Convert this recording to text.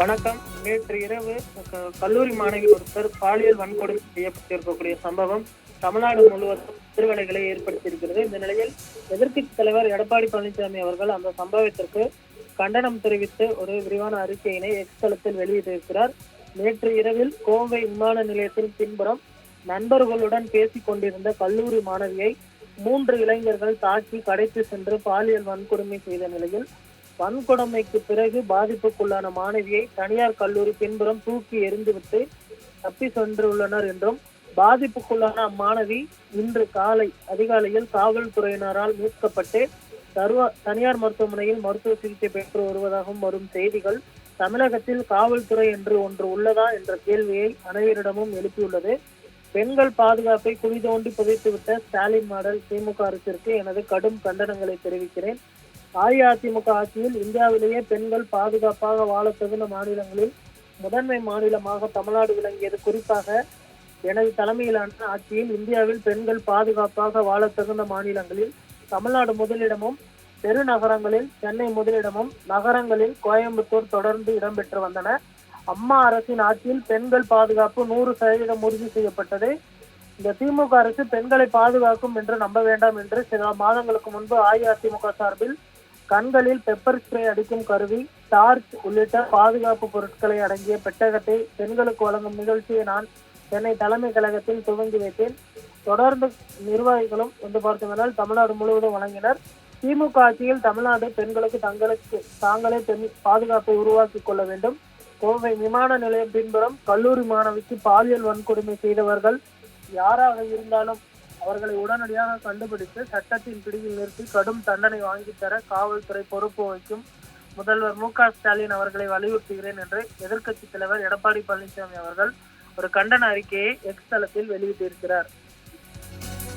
வணக்கம். நேற்று இரவு கல்லூரி மாணவி ஒருத்தர் பாலியல் வன்கொடுமை செய்யப்பட்டிருக்கக்கூடிய சம்பவம் தமிழ்நாடு முழுவதும் எதிர்வலைகளை ஏற்படுத்தியிருக்கிறது. இந்த நிலையில் எதிர்க்கட்சி தலைவர் எடப்பாடி பழனிசாமி அவர்கள் அந்த சம்பவத்திற்கு கண்டனம் தெரிவித்து ஒரு விரிவான அறிக்கையினை எக்ஸ் தளத்தில் வெளியிட்டிருக்கிறார். நேற்று இரவில் கோவை விமான நிலையத்தின் பின்புறம் நண்பர்களுடன் பேசிக் கொண்டிருந்த கல்லூரி மாணவியை மூன்று இளைஞர்கள் தாக்கி கடைத்து சென்று பாலியல் வன்கொடுமை செய்த நிலையில் வன்கொடுமைக்கு பிறகு பாதிப்புக்குள்ளான மாணவியை தனியார் கல்லூரி பின்புறம் தூக்கி எறிந்துவிட்டு தப்பி சென்றுள்ளனர் என்றும் பாதிப்புக்குள்ளான அம்மாணவி இன்று காலை அதிகாலையில் காவல்துறையினரால் மீட்கப்பட்டு தருவ தனியார் மருத்துவமனையில் மருத்துவ சிகிச்சை பெற்று வருவதாகவும் வரும் செய்திகள். தமிழகத்தில் காவல்துறை என்று ஒன்று உள்ளதா என்ற கேள்வியை அனைவரிடமும் எழுப்பியுள்ளது. பெண்கள் பாதுகாப்பை குழி தோண்டி புதைத்துவிட்ட ஸ்டாலின் மாடல் திமுக அரசிற்கு எனது கடும் கண்டனங்களை தெரிவிக்கிறேன். அஇஅதிமுக ஆட்சியில் இந்தியாவிலேயே பெண்கள் பாதுகாப்பாக வாழ தகுந்த மாநிலங்களில் முதன்மை மாநிலமாக தமிழ்நாடு விளங்கியது குறிப்பாக எனது தலைமையிலான ஆட்சியில் இந்தியாவில் பெண்கள் பாதுகாப்பாக வாழ தகுந்த மாநிலங்களில் தமிழ்நாடு முதலிடமும் பெருநகரங்களில் சென்னை முதலிடமும் நகரங்களில் கோயம்புத்தூர் தொடர்ந்து இடம்பெற்று வந்தன. அம்மா அரசின் ஆட்சியில் பெண்கள் பாதுகாப்பு நூறு சதவீதம் உறுதி செய்யப்பட்டது. இந்த திமுக அரசு பெண்களை பாதுகாக்கும் என்று நம்ப வேண்டாம் என்று சில மாதங்களுக்கு முன்பு அஇஅதிமுக சார்பில் கண்களில் பெப்பர் ஸ்ப்ரே அடிக்கும் கருவி டார்ச் உள்ளிட்ட பாதுகாப்பு பொருட்களை அடங்கிய பெட்டகத்தை பெண்களுக்கு வழங்கும் நிகழ்ச்சியை நான் சென்னை தலைமை கழகத்தில் துவங்கி வைத்தேன். தொடர்ந்து நிர்வாகிகளும் வந்து பார்த்தோம்னால் தமிழ்நாடு முழுவதும் வழங்கினர். திமுக ஆட்சியில் தமிழ்நாடு பெண்களுக்கு தங்களுக்கு தாங்களே பெண் பாதுகாப்பை உருவாக்கி கொள்ள வேண்டும். கோவை விமான நிலையம் பின்புறம் கல்லூரி மாணவிக்கு பாலியல் வன்கொடுமை செய்தவர்கள் யாராக இருந்தாலும் அவர்களை உடனடியாக கண்டுபிடித்து சட்டத்தின் பிடியில் நிறுத்தி கடும் தண்டனை வாங்கித்தர காவல்துறை பொறுப்பு வகிக்கும் முதல்வர் மு க ஸ்டாலின் அவர்களை வலியுறுத்துகிறேன் என்று எதிர்க்கட்சி தலைவர் எடப்பாடி பழனிசாமி அவர்கள் ஒரு கண்டன அறிக்கையை எக்ஸ் தளத்தில் வெளியிட்டிருக்கிறார்.